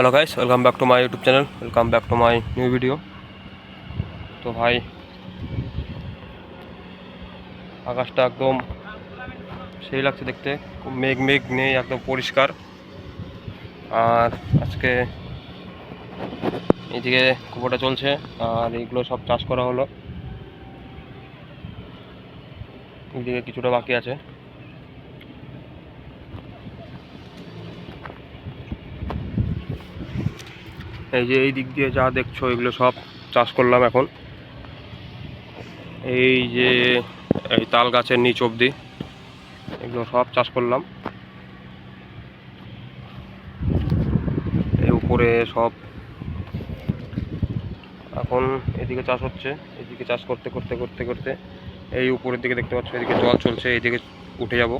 Hello guys welcome back to my YouTube channel welcome back to my new video তো ভাই, আকাশটা একদম সেই লাগছে দেখতে। খুব মেঘ মেঘ নেই, একদম পরিষ্কার। আর আজকে এইদিকে কুপোটা চলছে, আর এইগুলো সব চাষ করা হলো। এইদিকে কিছুটা বাকি আছে। এই যে এই দিক দিয়ে যা দেখছ, এগুলো সব চাষ করলাম এখন। এই যে এই তাল গাছের নিচ অবধি এগুলো সব চাষ করলাম। এই উপরে সব। এখন এদিকে চাষ হচ্ছে, এদিকে চাষ করতে করতে করতে করতে। এই উপরের দিকে দেখতে পাচ্ছ, এদিকে জল চলছে এইদিকে উঠে যাব।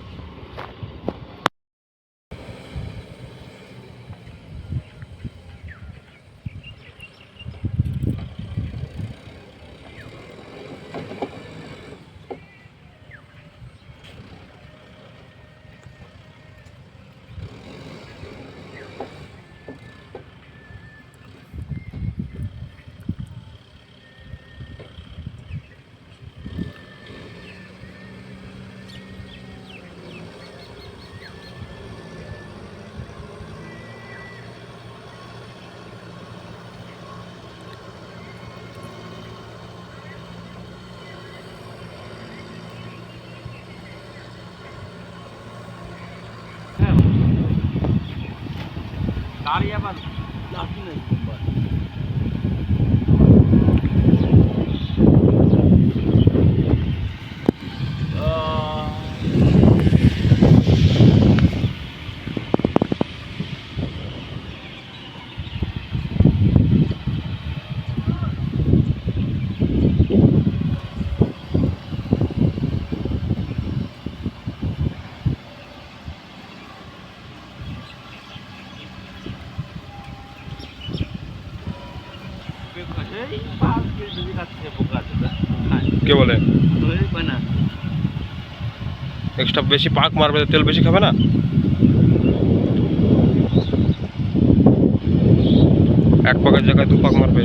গাড়ি আবার লাঠি নেই এই পাঁচ কেজি যদি খাচ্ছে বোকা আছে খায় কে বলে? এক্সট্রা বেশি পাক মারবে তেল বেশি খাবে না? এক পাকের জায়গায় দু পাক মারবে।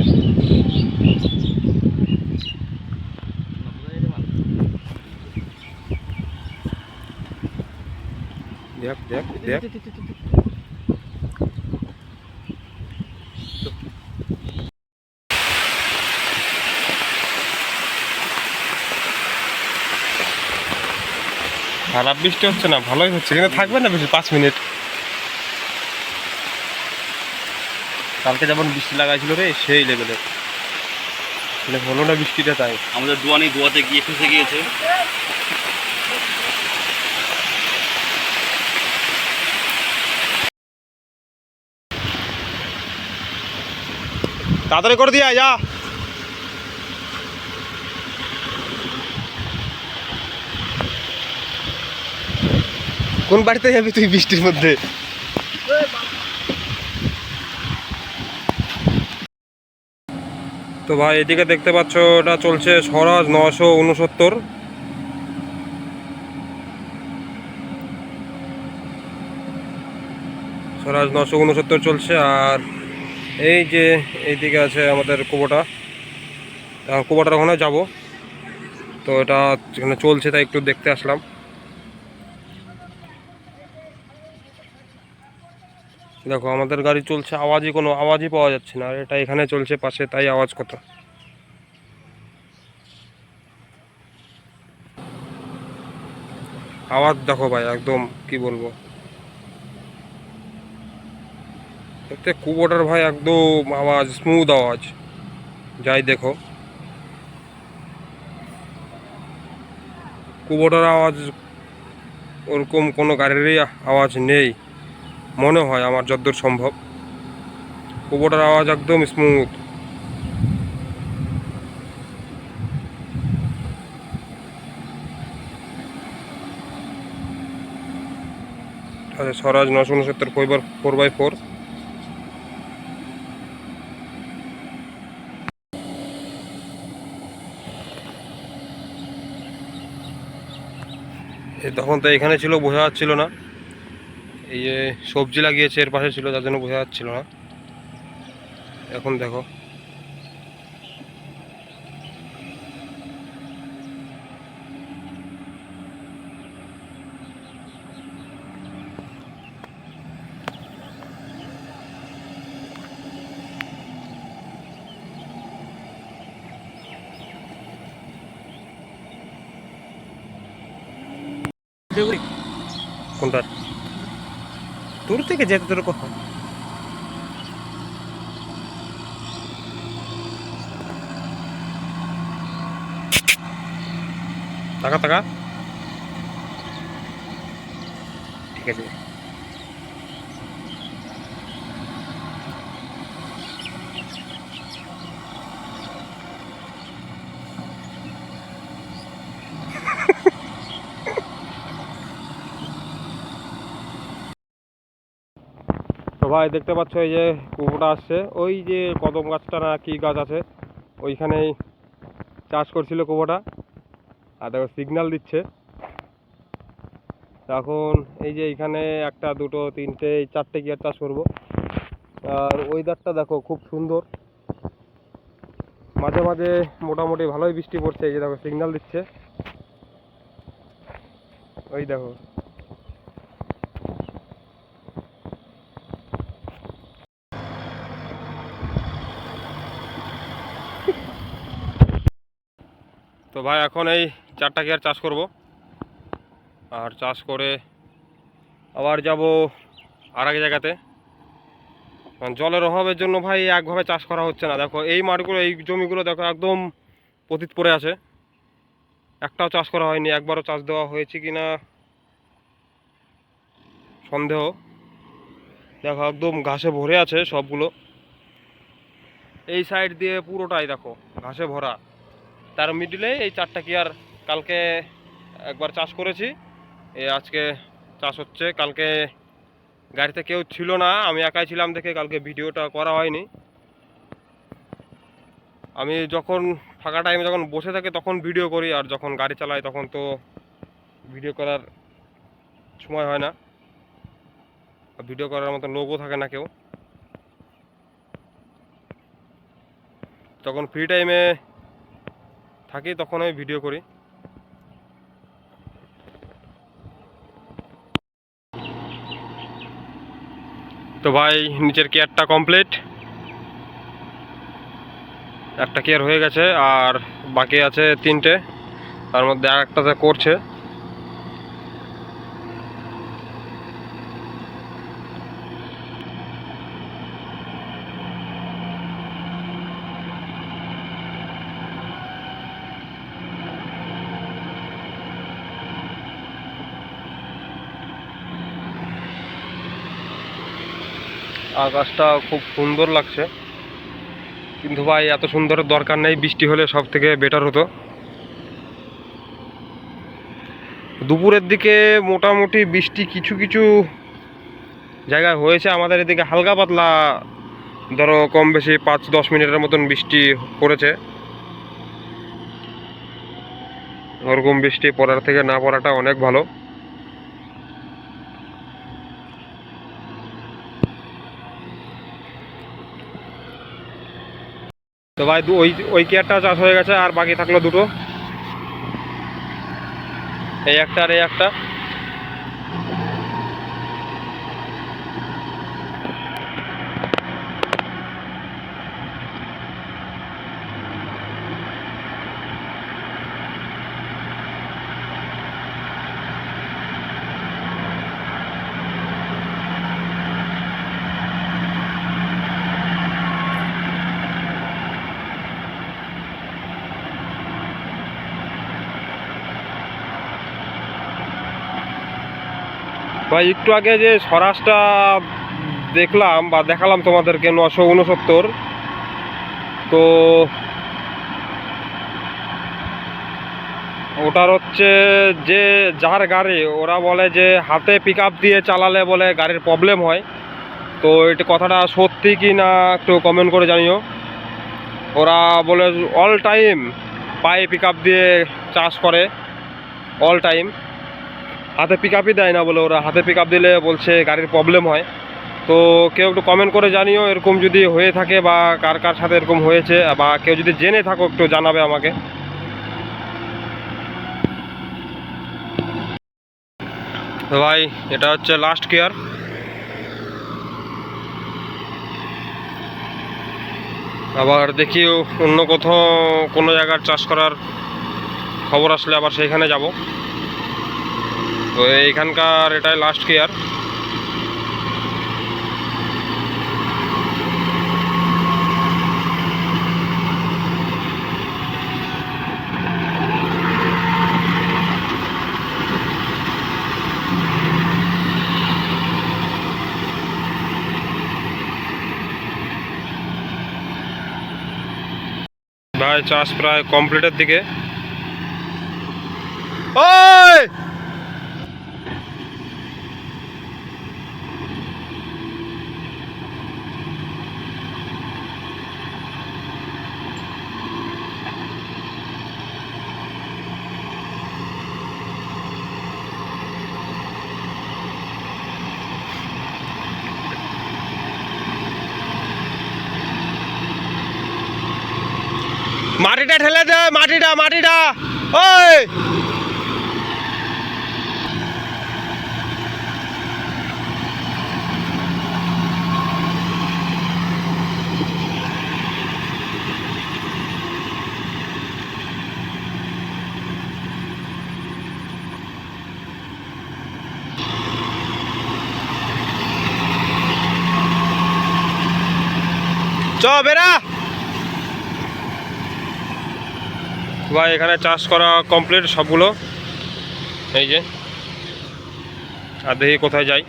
দেখ দেখ দেখ। খারাপ বৃষ্টি হচ্ছে না ভালোই হচ্ছে। কিন্তু থাকবে না বেশি পাঁচ মিনিট। কালকে যেমন বৃষ্টি লাগাইছিল রে সেই লেভেলের মানে হলো না বৃষ্টিটা তাই। আমাদের দোয়ানি দোয়াতে গিয়ে ফেসে গিয়েছে। তাড়াতাড়ি করে দিয়ে যা। কোন বাড়িতে যাবি তুই বৃষ্টির মধ্যে? তো ভাই, এদিকে দেখতে পাচ্ছ ওটা চলছে স্বরাজ নশো উনসত্তর। স্বরাজ নশো উনসত্তর চলছে, আর এই যে এইদিকে আছে আমাদের কুবোটা কুবোটার ওখানে যাব। তো এটা যেখানে চলছে, তাই একটু দেখতে আসলাম। দেখো, আমাদের গাড়ি চলছে, আওয়াজই কোনো আওয়াজই পাওয়া যাচ্ছে না, আর এটা এখানে চলছে, পাশে তাই আওয়াজ কত আওয়াজ দেখো ভাই, একদম কি বলব। এতে কুবোটার ভাই, একদম আওয়াজ স্মুথ আওয়াজ। যাই দেখো। কুবোটার আওয়াজ, ওরকম কোনো গাড়িরই আওয়াজ নেই। মনে হয় আমার যদ্দূর সম্ভব। কুবোটার আওয়াজ একদম স্মুথ আচ্ছা স্বরাজ নশো উনসত্তর ফোর ফোর বাই ফোর তখন তো এখানে ছিল, বোঝা যাচ্ছিল না। এই যে সবজি লাগিয়েছে, এর পাশে ছিল যার জন্য বোঝা যাচ্ছিল না। এখন দেখো। কোনটা? দূর থেকে যেতে তোর কখন টাকা টাকা ঠিক আছে। তো ভাই দেখতে পাচ্ছ এই যে কুকুরটা আসছে। ওই যে কদম গাছটা না কি গাছ আছে, ওইখানেই চাষ করছিল কুকুরটা আর দেখো সিগনাল দিচ্ছে। এখন এই যে এইখানে একটা, দুটো, তিনটে চারটে গিয়ার চাষ করব। আর ওয়েদারটা দেখো খুব সুন্দর। মাঝে মাঝে মোটামুটি ভালোই বৃষ্টি পড়ছে, এই যে দেখো সিগনাল দিচ্ছে। ওই দেখো। তো ভাই, এখন এই চারটা গিয়ার চাষ করব। আর চাষ করে আবার যাব আর এক জায়গাতে জলের অভাবের জন্য ভাই একভাবে চাষ করা হচ্ছে না। দেখো, এই মাঠগুলো, এই জমিগুলো দেখো, একদম পতিত পড়ে আছে। একটাও চাষ করা হয়নি, একবারও চাষ দেওয়া হয়েছে কি না সন্দেহ। দেখো, একদম ঘাসে ভরে আছে সবগুলো। এই সাইড দিয়ে পুরোটাই দেখো, ঘাসে ভরা। তার মিডিলে এই চারটা কি আর কালকে একবার চাষ করেছি। আজকে চাষ হচ্ছে। কালকে গাড়িতে কেউ ছিল না। আমি একাই ছিলাম দেখে কালকে ভিডিওটা করা হয়নি। আমি যখন ফাঁকা টাইমে যখন বসে থাকি তখন ভিডিও করি আর যখন গাড়ি চালাই তখন তো ভিডিও করার সময় হয় না। ভিডিও করার মতো লোকও থাকে না কেউ। তখন ফ্রি টাইমে থাকি, তখন আমি ভিডিও করি। তো ভাই, নিচের কেয়ারটা কমপ্লিট একটা কেয়ার হয়ে গেছে, আর বাকি আছে তিনটে। তার মধ্যে আর একটাতে করছে আকাশটা খুব সুন্দর লাগছে। কিন্তু ভাই, এত সুন্দরের দরকার নেই, বৃষ্টি হলে সব থেকে বেটার হতো। দুপুরের দিকে মোটামুটি বৃষ্টি কিছু কিছু জায়গায় হয়েছে। আমাদের এদিকে হালকা পাতলা, ধরো কম বেশি পাঁচ দশ মিনিটের মতন বৃষ্টি পড়েছে। ওরকম বৃষ্টি পড়ার থেকে না পড়াটা অনেক ভালো। তো ভাই ওই ওই কেয়ারটা চাষ হয়ে গেছে আর বাকি থাকল দুটো। এই একটা আর এই একটা। ভাই, একটু আগে যে স্বরাজটা দেখলাম বা দেখালাম তোমাদেরকে নশো উনসত্তর তো ওটার হচ্ছে যে যার গাড়ি, ওরা বলে যে হাতে পিক দিয়ে চালালে বলে গাড়ির প্রবলেম হয়। তো এটা কথাটা সত্যি কি না একটু কমেন্ট করে জানিও। ওরা বলে অল টাইম পায়ে পিক দিয়ে চাষ করে অল টাইম হাতে পিক আপই দেয় না বলে ওরা। হাতে পিক আপ দিলে বলছে গাড়ির প্রবলেম হয়। তো কেউ একটু কমেন্ট করে জানিও এরকম যদি হয়ে থাকে বা কার কার সাথে এরকম হয়েছে, বা কেউ যদি জেনে থাকো একটু জানাবে আমাকে। ভাই, এটা হচ্ছে লাস্ট কেয়ার আবার দেখি অন্য কোথাও কোনো জায়গার চাষ করার খবর আসলে আবার সেইখানে যাব। তো এইখানকার এটাই লাস্ট কেয়ার ভাই চাষ প্রায় কমপ্লিটের দিকে ওই মাটিটা ঠেলে দে মাটিটা মাটিটা। ওই! চ বেরা ভাই এখানে চাষ করা কমপ্লিট সবগুলো। এই যে। আর দেখি কোথায় যাই।